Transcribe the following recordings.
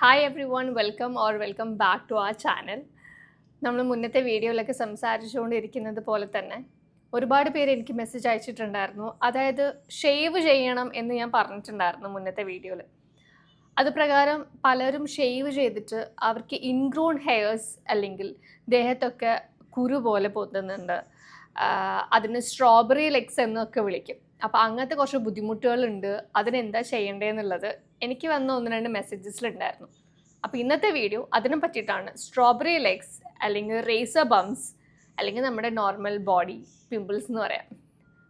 Hi everyone welcome or welcome back to ആ channel നമ്മൾ മുന്നത്തെ വീഡിയോയിലൊക്കെ സംസാരിച്ചുകൊണ്ടിരിക്കുന്നത് പോലെ തന്നെ ഒരുപാട് പേര് എനിക്ക് മെസ്സേജ് അയച്ചിട്ടുണ്ടായിരുന്നു. അതായത് ഷേവ് ചെയ്യണം എന്ന് ഞാൻ പറഞ്ഞിട്ടുണ്ടായിരുന്നു മുന്നത്തെ വീഡിയോയിൽ അത് പ്രകാരം പലരും ഷേവ് ചെയ്തിട്ട് അവർക്ക് ഇൻഗ്രോൺ ഹെയർസ് അല്ലെങ്കിൽ ദേഹത്തൊക്കെ കുരു പോലെ പൊത്തുന്നുണ്ട് അതിന് സ്ട്രോബെറി ലെഗ്സ് എന്നൊക്കെ വിളിക്കും. അപ്പോൾ അങ്ങനത്തെ കുറച്ച് ബുദ്ധിമുട്ടുകളുണ്ട്. അതിനെന്താ ചെയ്യേണ്ടതെന്നുള്ളത് എനിക്ക് വന്ന ഒന്ന് രണ്ട് മെസ്സേജസിലുണ്ടായിരുന്നു അപ്പോൾ ഇന്നത്തെ വീഡിയോ അതിനെ പറ്റിയിട്ടാണ്. സ്ട്രോബെറി ലെഗ്സ് അല്ലെങ്കിൽ റേസർ ബംസ് അല്ലെങ്കിൽ നമ്മുടെ നോർമൽ ബോഡി പിമ്പിൾസ് എന്ന് പറയാം.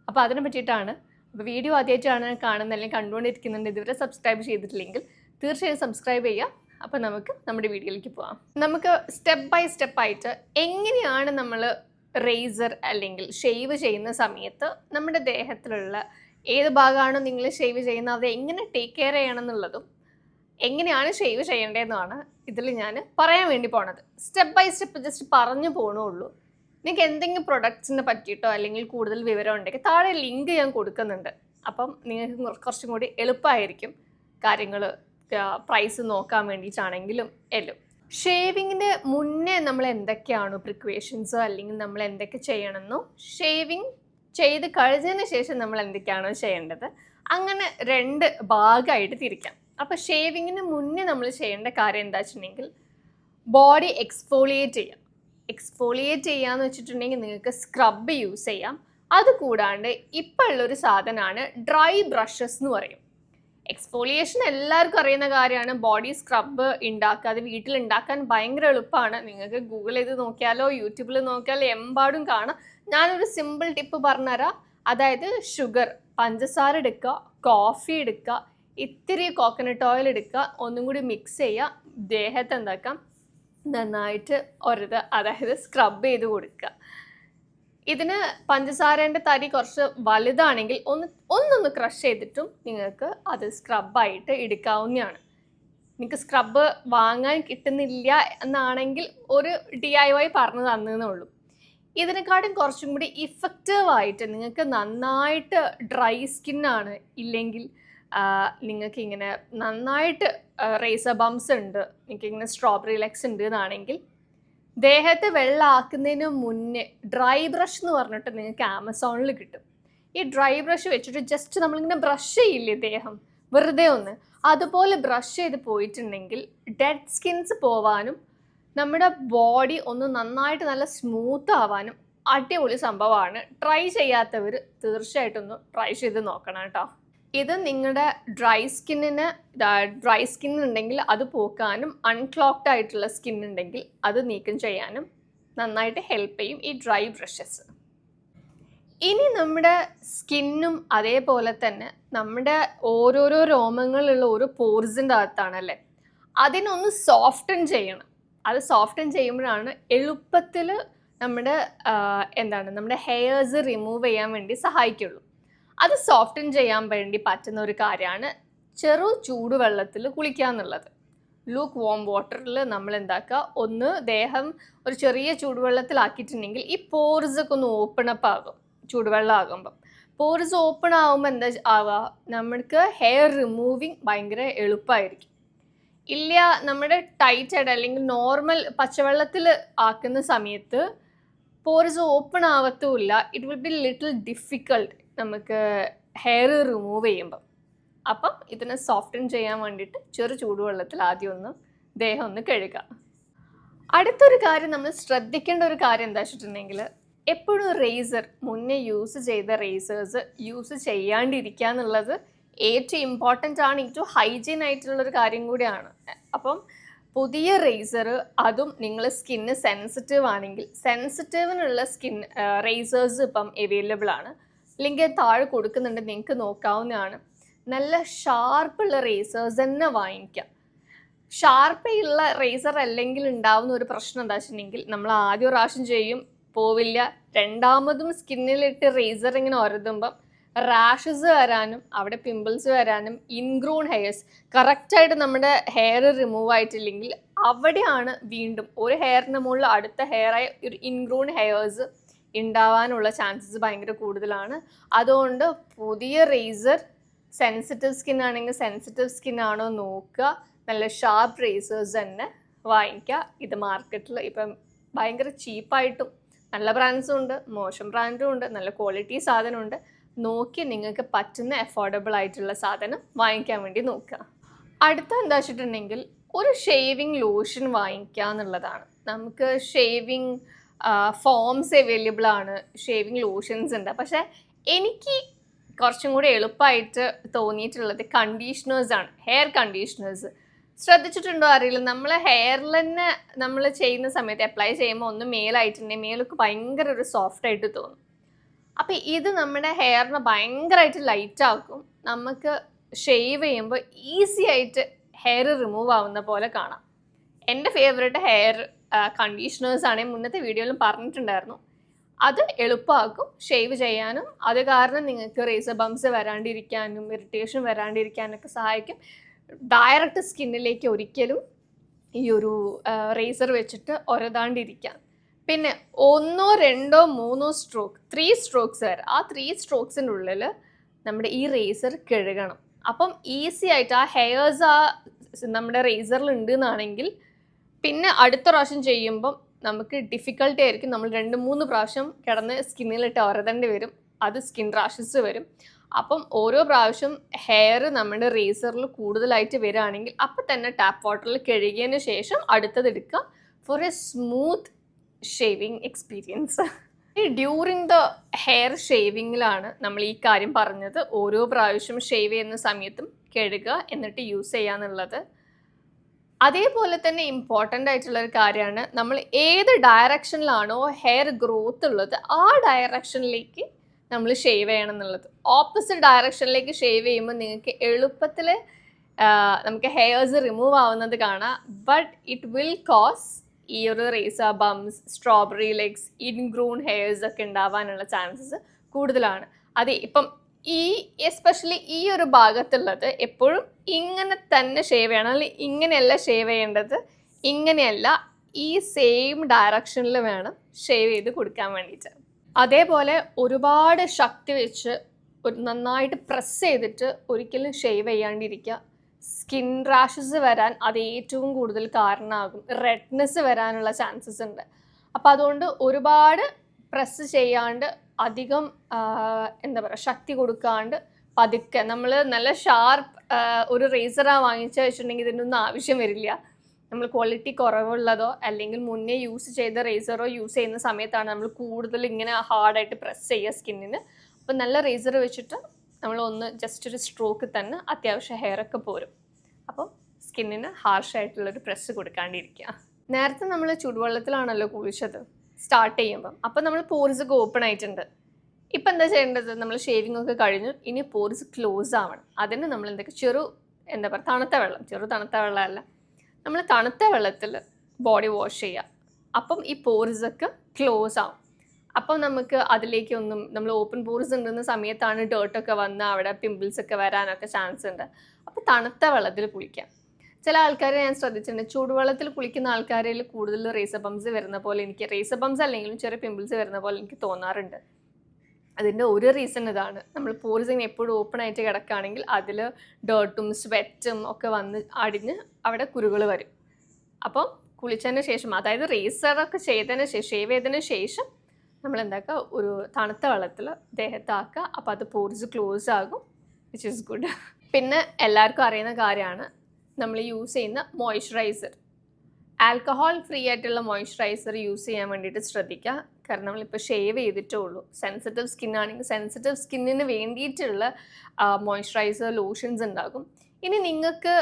അപ്പോൾ അതിനെ പറ്റിയിട്ടാണ്. അപ്പോൾ വീഡിയോ ആദ്യമായിട്ടാണ് കാണുന്നത് അല്ലെങ്കിൽ കണ്ടുകൊണ്ടിരിക്കുന്നുണ്ട്. ഇതുവരെ സബ്സ്ക്രൈബ് ചെയ്തിട്ടില്ലെങ്കിൽ തീർച്ചയായും സബ്സ്ക്രൈബ് ചെയ്യുക. അപ്പോൾ നമുക്ക് നമ്മുടെ വീഡിയോയിലേക്ക് പോവാം. നമുക്ക് സ്റ്റെപ്പ് ബൈ സ്റ്റെപ്പ് ആയിട്ട് എങ്ങനെയാണ് നമ്മൾ റേസർ അല്ലെങ്കിൽ ഷേവ് ചെയ്യുന്ന സമയത്ത് നമ്മുടെ ദേഹത്തിലുള്ള ഏത് ഭാഗമാണോ നിങ്ങൾ ഷേവ് ചെയ്യുന്നത് അത് എങ്ങനെ ടേക്ക് കെയർ ചെയ്യണം എന്നുള്ളതും എങ്ങനെയാണ് ഷേവ് ചെയ്യേണ്ടതെന്നാണ് ഇതിൽ ഞാൻ പറയാൻ വേണ്ടി പോണത്. സ്റ്റെപ്പ് ബൈ സ്റ്റെപ്പ് ജസ്റ്റ് പറഞ്ഞു പോകണുള്ളൂ നിങ്ങൾക്ക് എന്തെങ്കിലും പ്രൊഡക്ട്സിനെ പറ്റിയിട്ടോ അല്ലെങ്കിൽ കൂടുതൽ വിവരം ഉണ്ടെങ്കിൽ താഴെ ലിങ്ക് ഞാൻ കൊടുക്കുന്നുണ്ട്. അപ്പം നിങ്ങൾക്ക് കുറ- കുറച്ചും കൂടി എളുപ്പമായിരിക്കും കാര്യങ്ങൾ പ്രൈസ് നോക്കാൻ വേണ്ടിയിട്ടാണെങ്കിലും എല്ലാം ഷേവിങ്ങിന് മുന്നേ നമ്മൾ എന്തൊക്കെയാണ് പ്രിക്വേഷൻസോ അല്ലെങ്കിൽ നമ്മൾ എന്തൊക്കെ ചെയ്യണമെന്നോ ഷേവിങ് ചെയ്ത് കഴിഞ്ഞതിന് ശേഷം നമ്മൾ എന്തൊക്കെയാണോ ചെയ്യേണ്ടത് അങ്ങനെ രണ്ട് ഭാഗമായിട്ട് തിരിക്കാം. അപ്പോൾ ഷേവിങ്ങിന് മുന്നേ നമ്മൾ ചെയ്യേണ്ട കാര്യം എന്താ വെച്ചിട്ടുണ്ടെങ്കിൽ ബോഡി എക്സ്ഫോളിയേറ്റ് ചെയ്യാം. എക്സ്ഫോളിയേറ്റ് ചെയ്യാന്ന് വെച്ചിട്ടുണ്ടെങ്കിൽ നിങ്ങൾക്ക് സ്ക്രബ് യൂസ് ചെയ്യാം. അതുകൂടാണ്ട് ഇപ്പോൾ ഉള്ളൊരു സാധനമാണ് ഡ്രൈ ബ്രഷസ് എന്ന് പറയും. എക്സ്ഫോളിയേഷൻ എല്ലാവർക്കും അറിയുന്ന കാര്യമാണ്. ബോഡി സ്ക്രബ് ഉണ്ടാക്കുക അത് വീട്ടിൽ ഉണ്ടാക്കാൻ ഭയങ്കര എളുപ്പമാണ് നിങ്ങൾക്ക് ഗൂഗിൾ ചെയ്ത് നോക്കിയാലോ യൂട്യൂബിൽ നോക്കിയാലോ എമ്പാടും കാണാം. ഞാനൊരു സിമ്പിൾ ടിപ്പ് പറഞ്ഞുതരാം. അതായത് ഷുഗർ പഞ്ചസാര എടുക്കുക കോഫി എടുക്കുക ഇത്തിരി കോക്കനട്ട് ഓയിൽ എടുക്കുക ഒന്നും കൂടി മിക്സ് ചെയ്യുക ദേഹത്ത് എന്താക്കാം? നന്നായിട്ട് ഒരത് അതായത് സ്ക്രബ് ചെയ്ത് കൊടുക്കുക. ഇതിന് പഞ്ചസാരേന്റെ തരി കുറച്ച് വലുതാണെങ്കിൽ ഒന്ന് ഒന്നൊന്ന് ക്രഷ് ചെയ്തിട്ടും നിങ്ങൾക്ക് അത് സ്ക്രബായിട്ട് എടുക്കാവുന്നതാണ്. നിങ്ങൾക്ക് സ്ക്രബ് വാങ്ങാൻ കിട്ടുന്നില്ല എന്നാണെങ്കിൽ ഒരു ഡി ഐ വൈ പറഞ്ഞു തന്നേ ഉള്ളൂ. ഇതിനെക്കാട്ടും കുറച്ചും കൂടി ഇഫക്റ്റീവായിട്ട് നിങ്ങൾക്ക് നന്നായിട്ട് ഡ്രൈ സ്കിന്നാണ് ഇല്ലെങ്കിൽ നിങ്ങൾക്ക് ഇങ്ങനെ നന്നായിട്ട് റേസർ ബംസ് ഉണ്ട് നിങ്ങൾക്ക് ഇങ്ങനെ സ്ട്രോബെറി ലെക്സ് ഉണ്ട് എന്നാണെങ്കിൽ ദേഹത്ത് വെള്ളമാക്കുന്നതിന് മുന്നേ ഡ്രൈ ബ്രഷ് എന്ന് പറഞ്ഞിട്ട് നിങ്ങൾക്ക് ആമസോണിൽ കിട്ടും. ഈ ഡ്രൈ ബ്രഷ് വെച്ചിട്ട് ജസ്റ്റ് നമ്മളിങ്ങനെ ബ്രഷ് ചെയ്യില്ലേ ദേഹം? വെറുതെ ഒന്ന്. അതുപോലെ ബ്രഷ് ചെയ്ത് പോയിട്ടുണ്ടെങ്കിൽ ഡെഡ് സ്കിൻസ് പോവാനും നമ്മുടെ ബോഡി ഒന്ന് നന്നായിട്ട് നല്ല സ്മൂത്ത് ആവാനും അടിപൊളി സംഭവമാണ്. ട്രൈ ചെയ്യാത്തവർ തീർച്ചയായിട്ടും ഒന്ന് ട്രൈ ചെയ്ത് നോക്കണം കേട്ടോ. ഇത് നിങ്ങളുടെ ഡ്രൈ സ്കിന്നിന് ഡ്രൈ സ്കിൻ ഉണ്ടെങ്കിൽ അത് പോക്കാനും അൺക്ലോക്ഡ് ആയിട്ടുള്ള സ്കിൻ ഉണ്ടെങ്കിൽ അത് നീക്കം ചെയ്യാനും നന്നായിട്ട് ഹെൽപ്പ് ചെയ്യും ഈ ഡ്രൈ ബ്രഷസ് ഇനി നമ്മുടെ സ്കിന്നും അതേപോലെ തന്നെ നമ്മുടെ ഓരോരോ രോമങ്ങളുള്ള ഓരോ പോർസിന്റെ അകത്താണല്ലേ? അതിനൊന്ന് സോഫ്റ്റൻ ചെയ്യണം. അത് സോഫ്റ്റൻ ചെയ്യുമ്പോഴാണ് എളുപ്പത്തിൽ നമ്മുടെ എന്താണ് നമ്മുടെ ഹെയർസ് റിമൂവ് ചെയ്യാൻ വേണ്ടി സഹായിക്കുള്ളൂ. അത് സോഫ്റ്റൻ ചെയ്യാൻ വേണ്ടി പറ്റുന്ന ഒരു കാര്യമാണ് ചെറു ചൂടുവെള്ളത്തിൽ കുളിക്കുക എന്നുള്ളത്. ലൂക്ക് വോം വാട്ടറിൽ നമ്മൾ എന്താക്കുക? ഒന്ന് ദേഹം ഒരു ചെറിയ ചൂടുവെള്ളത്തിലാക്കിയിട്ടുണ്ടെങ്കിൽ ഈ പോർസ് ഒക്കെ ഒന്ന് ഓപ്പൺ അപ്പ് ആകും ചൂടുവെള്ളം ആകുമ്പം പോർസ് ഓപ്പൺ ആകുമ്പോൾ എന്താ ആവുക? നമ്മൾക്ക് ഹെയർ റിമൂവിങ് ഭയങ്കര എളുപ്പമായിരിക്കും. ഇല്ല നമ്മുടെ ടൈറ്റ് ആയിട്ട് അല്ലെങ്കിൽ നോർമൽ പച്ചവെള്ളത്തിൽ ആക്കുന്ന സമയത്ത് pores open ആവത്തുമില്ല. It will be little difficult നമുക്ക് ഹെയർ റിമൂവ് ചെയ്യുമ്പം. അപ്പം ഇതിനെ സോഫ്റ്റൻ ചെയ്യാൻ വേണ്ടിയിട്ട് ചെറു ചൂടുവെള്ളത്തിൽ ആദ്യം ഒന്ന് ദേഹം ഒന്ന് കഴുകുക. അടുത്തൊരു കാര്യം നമ്മൾ ശ്രദ്ധിക്കേണ്ട ഒരു കാര്യം എന്താ വെച്ചിട്ടുണ്ടെങ്കിൽ എപ്പോഴും റേസർ മുന്നേ യൂസ് ചെയ്ത റേസേഴ്സ് യൂസ് ചെയ്യാണ്ടിരിക്കുക എന്നുള്ളത് ഏറ്റവും ഇമ്പോർട്ടന്റ് ആണ് ഏറ്റവും ഹൈജീൻ ആയിട്ടുള്ളൊരു കാര്യം കൂടിയാണ്. അപ്പം പുതിയ റേസർ അതും നിങ്ങൾ സ്കിന്ന് സെൻസിറ്റീവ് ആണെങ്കിൽ സെൻസിറ്റീവിനുള്ള സ്കിൻ റേസേഴ്സ് ഇപ്പം അവൈലബിൾ ആണ്. ലിങ്ക് താഴെ കൊടുക്കുന്നുണ്ട് നിങ്ങൾക്ക് നോക്കാവുന്നതാണ്. നല്ല ഷാർപ്പുള്ള റേസേഴ്സ് തന്നെ വാങ്ങിക്കാം. ഷാർപ്പുള്ള റേസർ അല്ലെങ്കിൽ ഉണ്ടാവുന്ന ഒരു പ്രശ്നം എന്താ വെച്ചിട്ടുണ്ടെങ്കിൽ നമ്മൾ ആദ്യം പ്രാവശ്യം ചെയ്യും പോവില്ല. രണ്ടാമതും സ്കിന്നിലിട്ട് റേസർ ഇങ്ങനെ ഒരതുമ്പം റാഷസ് വരാനും അവിടെ പിമ്പിൾസ് വരാനും ഇൻഗ്രൂൺ ഹെയർസ് കറക്റ്റായിട്ട് നമ്മുടെ ഹെയർ റിമൂവ് ആയിട്ടില്ലെങ്കിൽ അവിടെയാണ് വീണ്ടും ഒരു ഹെയറിന് മുകളിൽ അടുത്ത ഹെയറായ ഒരു ഇൻഗ്രൂൺ ഹെയർസ് ഉണ്ടാവാനുള്ള ചാൻസസ് ഭയങ്കര കൂടുതലാണ്. അതുകൊണ്ട് പുതിയ റേസർ സെൻസിറ്റീവ് സ്കിൻ ആണെങ്കിൽ സെൻസിറ്റീവ് സ്കിൻ ആണോ നോക്കുക. നല്ല ഷാർപ്പ് റേസേഴ്സ് തന്നെ വാങ്ങിക്കുക. ഇത് മാർക്കറ്റിൽ ഇപ്പം ഭയങ്കര ചീപ്പായിട്ടും നല്ല ബ്രാൻഡ്സും ഉണ്ട് മോശം ബ്രാൻഡും ഉണ്ട് നല്ല ക്വാളിറ്റി സാധനമുണ്ട്. നോക്കി നിങ്ങൾക്ക് പറ്റുന്ന അഫോർഡബിൾ ആയിട്ടുള്ള സാധനം വാങ്ങിക്കാൻ വേണ്ടി നോക്കുക. അടുത്ത എന്താ വെച്ചിട്ടുണ്ടെങ്കിൽ ഒരു ഷേവിങ് ലോഷൻ വാങ്ങിക്കുക എന്നുള്ളതാണ്. നമുക്ക് ഷേവിങ് ഫോംസ് അവൈലബിൾ ആണ്. ഷേവിങ് ലോഷൻസ് ഉണ്ട്. പക്ഷേ എനിക്ക് കുറച്ചും കൂടി എളുപ്പമായിട്ട് തോന്നിയിട്ടുള്ളത് കണ്ടീഷണേഴ്സ് ആണ്. ഹെയർ കണ്ടീഷണേഴ്സ് ശ്രദ്ധിച്ചിട്ടുണ്ടോ അറിയില്ല. നമ്മൾ ഹെയറിൽ തന്നെ നമ്മൾ ചെയ്യുന്ന സമയത്ത് അപ്ലൈ ചെയ്യുമ്പോൾ ഒന്ന് മേലായിട്ടുണ്ടെങ്കിൽ മേലൊക്കെ ഭയങ്കര ഒരു സോഫ്റ്റ് ആയിട്ട് തോന്നും. അപ്പോൾ ഇത് നമ്മുടെ ഹെയറിനെ ഭയങ്കരമായിട്ട് ലൈറ്റ് ആക്കും. നമുക്ക് ഷേവ് ചെയ്യുമ്പോൾ ഈസി ആയിട്ട് ഹെയർ റിമൂവ് ആവുന്ന പോലെ കാണാം. എന്റെ ഫേവറേറ്റ് ഹെയർ കണ്ടീഷണേഴ്സ് ആണ് മുന്നത്തെ വീഡിയോയിലും പറഞ്ഞിട്ടുണ്ടായിരുന്നു. അത് എളുപ്പമാക്കും ഷേവ് ചെയ്യാനും. അത് കാരണം നിങ്ങൾക്ക് റേസർ ബംസ് വരാണ്ടിരിക്കാനും ഇറിറ്റേഷൻ വരാണ്ടിരിക്കാനൊക്കെ സഹായിക്കും. ഡയറക്റ്റ് സ്കിന്നിലേക്ക് ഒരിക്കലും ഈ ഒരു റേസർ വെച്ചിട്ട് ഒരതാണ്ടിരിക്കാം. പിന്നെ ഒന്നോ രണ്ടോ മൂന്നോ സ്ട്രോക്ക് ത്രീ സ്ട്രോക്സ് വരെ. ആ ത്രീ സ്ട്രോക്സിന്റെ ഉള്ളിൽ നമ്മുടെ ഈ റേസർ കഴുകണം. അപ്പം ഈസി ആയിട്ട് ആ ഹെയേഴ്സ് ആ നമ്മുടെ റേസറിൽ ഉണ്ട് എന്നാണെങ്കിൽ പിന്നെ അടുത്ത പ്രാവശ്യം ചെയ്യുമ്പം നമുക്ക് ഡിഫിക്കൽട്ടി ആയിരിക്കും. നമ്മൾ രണ്ട് മൂന്ന് പ്രാവശ്യം കിടന്ന് സ്കിന്നിലിട്ട് ഒരതേണ്ടി വരും. അത് സ്കിൻ റാഷസ് വരും. അപ്പം ഓരോ പ്രാവശ്യം ഹെയർ നമ്മുടെ റേസറിൽ കൂടുതലായിട്ട് വരികയാണെങ്കിൽ അപ്പം തന്നെ ടാപ്പ് വാട്ടറിൽ കഴുകിയതിന് ശേഷം അടുത്തത് എടുക്കുക for a smooth shaving experience ഈ ഡ്യൂറിങ് ദ ഹെയർ ഷേവിങ്ങിലാണ് നമ്മൾ ഈ കാര്യം പറഞ്ഞത്. ഓരോ പ്രാവശ്യം ഷേവ് ചെയ്യുന്ന സമയത്തും കഴുകുക എന്നിട്ട് യൂസ് ചെയ്യുക എന്നുള്ളത്. അതേപോലെ തന്നെ ഇമ്പോർട്ടന്റ് ആയിട്ടുള്ള ഒരു കാര്യമാണ് നമ്മൾ ഏത് ഡയറക്ഷനിലാണോ ഹെയർ ഗ്രോത്ത് ഉള്ളത് ആ ഡയറക്ഷനിലേക്ക് നമ്മൾ ഷേവ് ചെയ്യണം എന്നുള്ളത്. ഓപ്പോസിറ്റ് ഡയറക്ഷനിലേക്ക് ഷേവ് ചെയ്യുമ്പോൾ നിങ്ങൾക്ക് എളുപ്പത്തിൽ നമുക്ക് ഹെയർസ് റിമൂവ് ആവുന്നത് കാണാം. ബട്ട് ഇറ്റ് വിൽ കോസ് ഈ ഒരു razor bumps strawberry legs ingrown hairs ഒക്കെ ഉണ്ടാവാനുള്ള ചാൻസസ് കൂടുതലാണ്. അതെ ഇപ്പം ഈ എസ്പെഷ്യലി ഈ ഒരു ഭാഗത്തുള്ളത് എപ്പോഴും ഇങ്ങനെ തന്നെ ഷേവ് ചെയ്യണം. അല്ലെങ്കിൽ ഇങ്ങനെയല്ല ഷേവ് ചെയ്യേണ്ടത്. ഇങ്ങനെയല്ല ഈ സെയിം ഡയറക്ഷനിൽ വേണം ഷേവ് ചെയ്ത് കൊടുക്കാൻ വേണ്ടിയിട്ട്. അതേപോലെ ഒരുപാട് ശക്തി വെച്ച് ഒരു നന്നായിട്ട് പ്രസ് ചെയ്തിട്ട് ഒരിക്കലും ഷേവ് ചെയ്യാണ്ടിരിക്കുക. സ്കിൻ റാഷസ് വരാൻ അത് ഏറ്റവും കൂടുതൽ കാരണമാകും. റെഡ്നെസ് വരാനുള്ള ചാൻസസ് ഉണ്ട്. അപ്പോൾ അതുകൊണ്ട് ഒരുപാട് പ്രസ് ചെയ്യാണ്ട് അധികം എന്താ പറയുക ശക്തി കൊടുക്കാണ്ട് പതുക്കെ. നമ്മൾ നല്ല ഷാർപ്പ് ഒരു റേസറാണ് വാങ്ങിച്ച വെച്ചിട്ടുണ്ടെങ്കിൽ ഇതിനൊന്നും ആവശ്യം വരില്ല. നമ്മൾ ക്വാളിറ്റി കുറവുള്ളതോ അല്ലെങ്കിൽ മുന്നേ യൂസ് ചെയ്ത റേസറോ യൂസ് ചെയ്യുന്ന സമയത്താണ് നമ്മൾ കൂടുതൽ ഇങ്ങനെ ഹാർഡായിട്ട് പ്രസ് ചെയ്യുക സ്കിന്നിന് അപ്പോൾ നല്ല റേസർ വെച്ചിട്ട് നമ്മൾ ഒന്ന് ജസ്റ്റ് ഒരു സ്ട്രോക്ക് തന്നെ അത്യാവശ്യം ഹെയർ ഒക്കെ പോരും. അപ്പം സ്കിന്നിന് ഹാർഷായിട്ടുള്ളൊരു പ്രസ് കൊടുക്കാണ്ടിരിക്കുക. നേരത്തെ നമ്മൾ ചൂടുവെള്ളത്തിലാണല്ലോ കുളിച്ചത്. സ്റ്റാർട്ട് ചെയ്യുമ്പം. അപ്പം നമ്മൾ പോർസ് ഒക്കെ ഓപ്പൺ ആയിട്ടുണ്ട്. ഇപ്പം എന്താ ചെയ്യേണ്ടത്? നമ്മൾ ഷേവിംഗ് ഒക്കെ കഴിഞ്ഞു. ഇനി പോർസ് ക്ലോസ് ആവണം. അതിന് നമ്മൾ എന്തൊക്കെ? ചെറു എന്താ പറയുക തണുത്ത വെള്ളം. ചെറു തണുത്ത വെള്ളമല്ല. നമ്മൾ തണുത്ത വെള്ളത്തിൽ ബോഡി വാഷ് ചെയ്യുക അപ്പം ഈ പോർസ് ഒക്കെ ക്ലോസ് ആവും. അപ്പം നമുക്ക് അതിലേക്കൊന്നും നമ്മൾ ഓപ്പൺ പോർസ് ഉണ്ടെന്ന സമയത്താണ് ഡേർട്ടൊക്കെ വന്ന് അവിടെ പിമ്പിൾസ് ഒക്കെ വരാനൊക്കെ ചാൻസ് ഉണ്ട്. അപ്പോൾ തണുത്ത വെള്ളത്തിൽ കുളിക്കാം. ചില ആൾക്കാരെ ഞാൻ ശ്രദ്ധിച്ചിട്ടുണ്ട്. ചൂടുവെള്ളത്തിൽ കുളിക്കുന്ന ആൾക്കാരിൽ കൂടുതൽ റേസർ പംസ് വരുന്ന പോലെ എനിക്ക് റേസർ പംസ് അല്ലെങ്കിലും ചെറിയ പിമ്പിൾസ് വരുന്ന പോലെ എനിക്ക് തോന്നാറുണ്ട്. അതിന്റെ ഒരു റീസൺ ഇതാണ്. നമ്മൾ പോറിസിങ് എപ്പോഴും ഓപ്പൺ ആയിട്ട് കിടക്കുകയാണെങ്കിൽ അതിൽ ഡേർട്ടും സ്വെറ്റും ഒക്കെ വന്ന് അടിഞ്ഞ് അവിടെ കുരുകൾ വരും. അപ്പോൾ കുളിച്ചതിന് ശേഷം അതായത് റേസറൊക്കെ ചെയ്തതിന് ശേഷം ഷേവ് ചെയ്തതിന് ശേഷം നമ്മൾ എന്താക്കുക? ഒരു തണുത്ത വെള്ളത്തിൽ ദേഹത്താക്കുക അപ്പോൾ അത് പോർസ് ക്ലോസ് ആകും വിച്ച് ഇസ് ഗുഡ് പിന്നെ എല്ലാവർക്കും അറിയുന്ന കാര്യമാണ് നമ്മൾ യൂസ് ചെയ്യുന്ന മോയ്സ്ചറൈസർ ആൽക്കഹോൾ ഫ്രീ ആയിട്ടുള്ള മോയ്സ്ചറൈസർ യൂസ് ചെയ്യാൻ വേണ്ടിയിട്ട് ശ്രദ്ധിക്കുക. കാരണം നമ്മളിപ്പോൾ ഷേവ് ചെയ്തിട്ടേ ഉള്ളൂ. സെൻസിറ്റീവ് സ്കിൻ ആണെങ്കിൽ സെൻസിറ്റീവ് സ്കിന്നിന് വേണ്ടിയിട്ടുള്ള മോയ്സ്ചറൈസർ ലോഷൻസ് ഉണ്ടാകും. ഇനി നിങ്ങൾക്ക്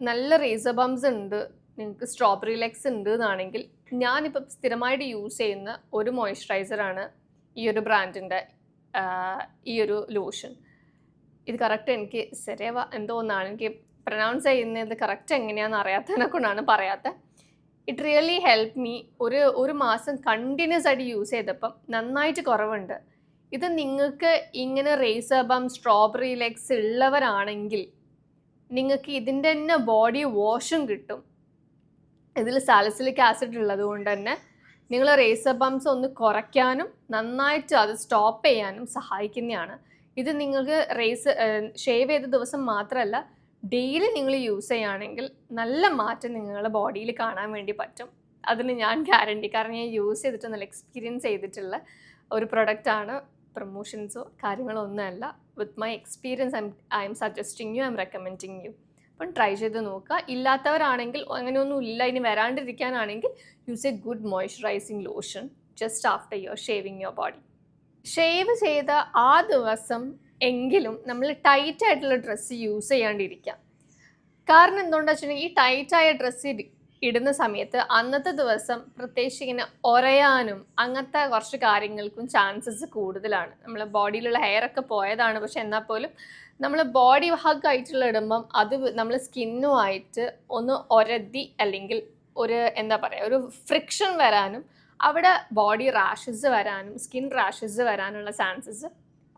നല്ല റേസർ ബംസ് ഉണ്ട് നിങ്ങൾക്ക് സ്ട്രോബെറി ലെക്സ് ഉണ്ട് എന്നാണെങ്കിൽ ഞാനിപ്പോൾ സ്ഥിരമായിട്ട് യൂസ് ചെയ്യുന്ന ഒരു മോയ്സ്ചറൈസറാണ് ഈ ഒരു ബ്രാൻഡിന്റെ ഈ ഒരു ലോഷൻ ഇത് കറക്റ്റ് എനിക്ക് സെരേവ എന്തോ ഒന്നാണ് എനിക്ക് പ്രൊനൗൺസ് ചെയ്യുന്നത് കറക്റ്റ് എങ്ങനെയാണെന്ന് അറിയാത്തതിനെ കൊണ്ടാണ് പറയാത്തത് ഇറ്റ് റിയലി ഹെൽപ്പ് മീ ഒരു ഒരു മാസം കണ്ടിന്യൂസ് ആയിട്ട് യൂസ് ചെയ്തപ്പം നന്നായിട്ട് കുറവുണ്ട്. ഇത് നിങ്ങൾക്ക് ഇങ്ങനെ റേസർ ബം സ്ട്രോബെറി ലെഗ്സ് ഉള്ളവരാണെങ്കിൽ നിങ്ങൾക്ക് ഇതിന്റെ തന്നെ ബോഡി വാഷും കിട്ടും. ഇതിൽ സാലസിലിക് ആസിഡ് ഉള്ളത് കൊണ്ട് തന്നെ നിങ്ങൾ റേസർ ബംസ് ഒന്ന് കുറയ്ക്കാനും നന്നായിട്ട് അത് സ്റ്റോപ്പ് ചെയ്യാനും സഹായിക്കുന്നതാണ്. ഇത് നിങ്ങൾക്ക് റേസ് ഷേവ് ചെയ്ത ദിവസം മാത്രമല്ല ഡെയിലി നിങ്ങൾ യൂസ് ചെയ്യുകയാണെങ്കിൽ നല്ല മാറ്റം നിങ്ങളുടെ ബോഡിയിൽ കാണാൻ വേണ്ടി പറ്റും. അതിന് ഞാൻ ഗ്യാരണ്ടി കാരണം ഞാൻ യൂസ് ചെയ്തിട്ട് നല്ല എക്സ്പീരിയൻസ് ചെയ്തിട്ടുള്ള ഒരു പ്രൊഡക്റ്റാണ് പ്രൊമോഷൻസോ കാര്യങ്ങളോ ഒന്നുമല്ല with my experience I I am suggesting you I am recommending you അപ്പം ട്രൈ ചെയ്ത് നോക്കുക. ഇല്ലാത്തവരാണെങ്കിൽ അങ്ങനെയൊന്നും ഇല്ല. ഇനി വരാണ്ടിരിക്കാനാണെങ്കിൽ use a good moisturising lotion just after your shaving your body shave ചെയ്ത ആ ദിവസം എങ്കിലും നമ്മൾ ടൈറ്റ് ആയിട്ടുള്ള ഡ്രസ്സ് യൂസ് ചെയ്യാണ്ടിരിക്കാം. കാരണം എന്തുകൊണ്ടാ വെച്ചിട്ടുണ്ടെങ്കിൽ ഈ ടൈറ്റായ ഡ്രസ്സ് ഇടുന്ന സമയത്ത് അന്നത്തെ ദിവസം പ്രത്യേകിച്ച് ഇങ്ങനെ ഒരയാനും അങ്ങനത്തെ കുറച്ച് കാര്യങ്ങൾക്കും ചാൻസസ് കൂടുതലാണ്. നമ്മൾ ബോഡിയിലുള്ള ഹെയർ ഒക്കെ പോയതാണ്. പക്ഷെ എന്നാൽ പോലും നമ്മൾ ബോഡി ഹഗ് ആയിട്ടുള്ള ഇടുമ്പം അത് നമ്മൾ സ്കിന്നുമായിട്ട് ഒന്ന് ഒരതി അല്ലെങ്കിൽ ഒരു എന്താ പറയുക ഒരു ഫ്രിക്ഷൻ വരാനും അവിടെ ബോഡി റാഷസ് വരാനും സ്കിൻ റാഷസ് വരാനുള്ള ചാൻസസ്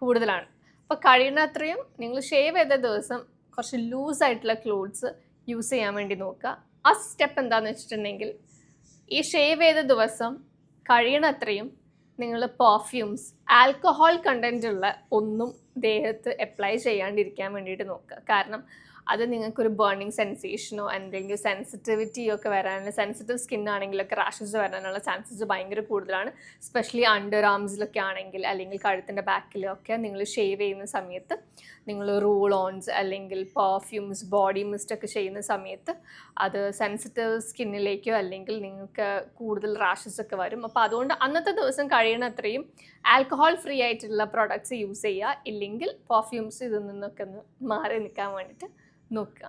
കൂടുതലാണ്. അപ്പോൾ കഴിയുന്നത്രയും നിങ്ങൾ ഷേവ് ചെയ്ത ദിവസം കുറച്ച് ലൂസ് ആയിട്ടുള്ള ക്ലോത്ത്സ് യൂസ് ചെയ്യാൻ വേണ്ടി നോക്കുക. ആ സ്റ്റെപ്പ് എന്താണെന്ന് വെച്ചിട്ടുണ്ടെങ്കിൽ ഈ ഷേവ് ചെയ്ത ദിവസം കഴിയണത്രയും നിങ്ങൾ പെർഫ്യൂംസ് ആൽക്കഹോൾ കണ്ടന്റുള്ള ഒന്നും ദേഹത്ത് അപ്ലൈ ചെയ്യാണ്ടിരിക്കാൻ വേണ്ടിയിട്ട് നോക്കുക. കാരണം അത് നിങ്ങൾക്കൊരു ബേണിംഗ് സെൻസേഷനോ എന്തെങ്കിലും സെൻസിറ്റിവിറ്റിയോ ഒക്കെ വരാനുള്ള സെൻസിറ്റീവ് സ്കിൻ ആണെങ്കിലൊക്കെ റാഷസ് വരാനുള്ള ചാൻസസ് ഭയങ്കര കൂടുതലാണ്. സ്പെഷ്യലി അണ്ടർ ആംസിലൊക്കെ ആണെങ്കിൽ അല്ലെങ്കിൽ കഴുത്തിന്റെ ബാക്കിലൊക്കെ നിങ്ങൾ ഷേവ് ചെയ്യുന്ന സമയത്ത് നിങ്ങൾ റൂൾ ഓൺസ് അല്ലെങ്കിൽ പെർഫ്യൂംസ് ബോഡി മിസ്റ്റ് ഒക്കെ ചെയ്യുന്ന സമയത്ത് അത് സെൻസിറ്റീവ് സ്കിന്നിലേക്കോ അല്ലെങ്കിൽ നിങ്ങൾക്ക് കൂടുതൽ റാഷസ് ഒക്കെ വരും. അപ്പോൾ അതുകൊണ്ട് അന്നത്തെ ദിവസം കഴിയുന്ന അത്രയും ആൽക്കഹോൾ ഫ്രീ ആയിട്ടുള്ള പ്രോഡക്ട്സ് യൂസ് ചെയ്യുക. ഇല്ലെങ്കിൽ പെർഫ്യൂംസ് ഇതിൽ നിന്നൊക്കെ ഒന്ന് മാറി നിൽക്കാൻ വേണ്ടിയിട്ട് നോക്കുക.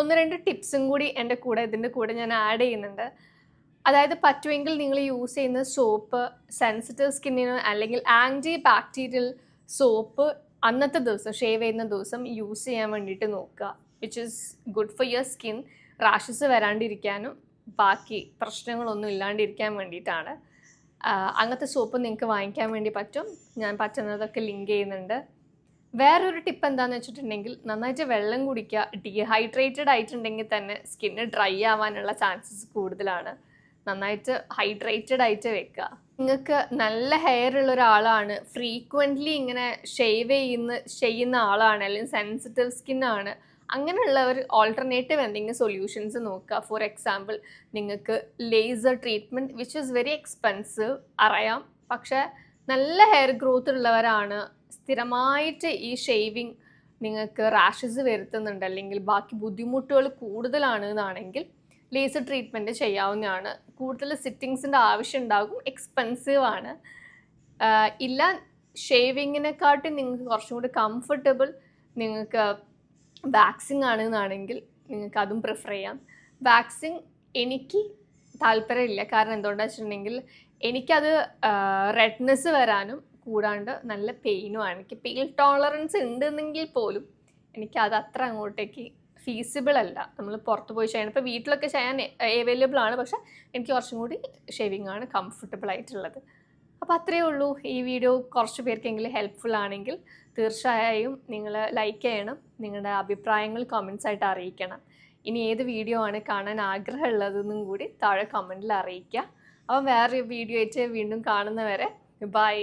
ഒന്ന് രണ്ട് ടിപ്സും കൂടി എന്റെ കൂടെ ഇതിന്റെ കൂടെ ഞാൻ ആഡ് ചെയ്യുന്നുണ്ട്. അതായത് പറ്റുമെങ്കിൽ നിങ്ങൾ യൂസ് ചെയ്യുന്ന സോപ്പ് സെൻസിറ്റീവ് സ്കിന്നിന് അല്ലെങ്കിൽ ആന്റി ബാക്ടീരിയൽ സോപ്പ് അന്നത്തെ ദിവസം ഷേവ് ചെയ്യുന്ന ദിവസം യൂസ് ചെയ്യാൻ വേണ്ടിയിട്ട് നോക്കുക. Which is good for your skin rashes വരാണ്ടിരിക്കാനും ബാക്കി പ്രശ്നങ്ങളൊന്നും ഇല്ലാണ്ടിരിക്കാൻ വേണ്ടിയിട്ടാണ്. അങ്ങനത്തെ സോപ്പ് നിങ്ങൾക്ക് വാങ്ങിക്കാൻ വേണ്ടി പറ്റും. ഞാൻ പറ്റുന്നതൊക്കെ ലിങ്ക് ചെയ്യുന്നുണ്ട്. വേറൊരു ടിപ്പ് എന്താണെന്ന് വെച്ചിട്ടുണ്ടെങ്കിൽ നന്നായിട്ട് വെള്ളം കുടിക്കുക ഡീഹൈഡ്രേറ്റഡ് ആയിട്ടുണ്ടെങ്കിൽ തന്നെ സ്കിന്ന് ഡ്രൈ ആവാനുള്ള ചാൻസസ് കൂടുതലാണ്. നന്നായിട്ട് ഹൈഡ്രേറ്റഡ് ആയിട്ട് വെക്കുക. നിങ്ങൾക്ക് നല്ല ഹെയർ ഉള്ള ഒരാളാണ് ഫ്രീക്വന്റ്ലി ഇങ്ങനെ ഷേവ് ചെയ്യുന്ന ചെയ്യുന്ന ആളാണ് അല്ലെങ്കിൽ സെൻസിറ്റീവ് സ്കിന്നാണ് അങ്ങനെയുള്ളവർ ഓൾട്ടർനേറ്റീവ് എന്തെങ്കിലും സൊല്യൂഷൻസ് നോക്കുക. ഫോർ എക്സാമ്പിൾ നിങ്ങൾക്ക് laser treatment which is very expensive അറിയാം. പക്ഷേ നല്ല ഹെയർ ഗ്രോത്ത് ഉള്ളവരാണ് സ്ഥിരമായിട്ട് ഈ ഷേവിങ് നിങ്ങൾക്ക് റാഷസ് വരുത്തുന്നുണ്ട്. അല്ലെങ്കിൽ ബാക്കി ബുദ്ധിമുട്ടുകൾ കൂടുതലാണ് എന്നാണെങ്കിൽ ലേസർ ട്രീറ്റ്മെന്റ് ചെയ്യാവുന്നതാണ്. കൂടുതൽ സിറ്റിങ്സിന്റെ ആവശ്യം ഉണ്ടാകും. എക്സ്പെൻസീവ് ആണ്. ഇല്ല ഷേവിങ്ങിനെക്കാട്ടി നിങ്ങൾക്ക് കുറച്ചും കൂടി കംഫർട്ടബിൾ നിങ്ങൾക്ക് വാക്സിങ് ആണെന്നാണെങ്കിൽ നിങ്ങൾക്ക് അതും പ്രിഫർ ചെയ്യാം. വാക്സിങ് എനിക്ക് താല്പര്യമില്ല. കാരണം എന്തുകൊണ്ടാണെന്ന് വെച്ചിട്ടുണ്ടെങ്കിൽ എനിക്കത് റെഡ്നെസ് വരാനും കൂടാണ്ട് നല്ല പെയിനുമാണ് എനിക്ക് പെയിൻ ടോളറൻസ് ഉണ്ടെന്നെങ്കിൽ പോലും എനിക്ക് അത് അത്ര അങ്ങോട്ടേക്ക് ഫീസിബിൾ അല്ല. നമ്മൾ പുറത്ത് പോയി ചെയ്യണം ഇപ്പോൾ വീട്ടിലൊക്കെ ചെയ്യാൻ അവൈലബിൾ ആണ്. പക്ഷേ എനിക്ക് കുറച്ചും കൂടി ഷേവിങ് ആണ് കംഫർട്ടബിൾ ആയിട്ടുള്ളത്. അപ്പോൾ അത്രയേ ഉള്ളൂ. ഈ വീഡിയോ കുറച്ച് പേർക്കെങ്കിലും ഹെൽപ്ഫുൾ ആണെങ്കിൽ തീർച്ചയായും നിങ്ങൾ ലൈക്ക് ചെയ്യണം. നിങ്ങളുടെ അഭിപ്രായങ്ങൾ കമൻസ് ആയിട്ട് അറിയിക്കണം. ഇനി ഏത് വീഡിയോ ആണ് കാണാൻ ആഗ്രഹമുള്ളതെന്നും കൂടി താഴെ കമന്റിൽ അറിയിക്കുക. അപ്പോൾ വേറൊരു വീഡിയോ ആയിട്ട് വീണ്ടും കാണുന്നവരെ ബൈ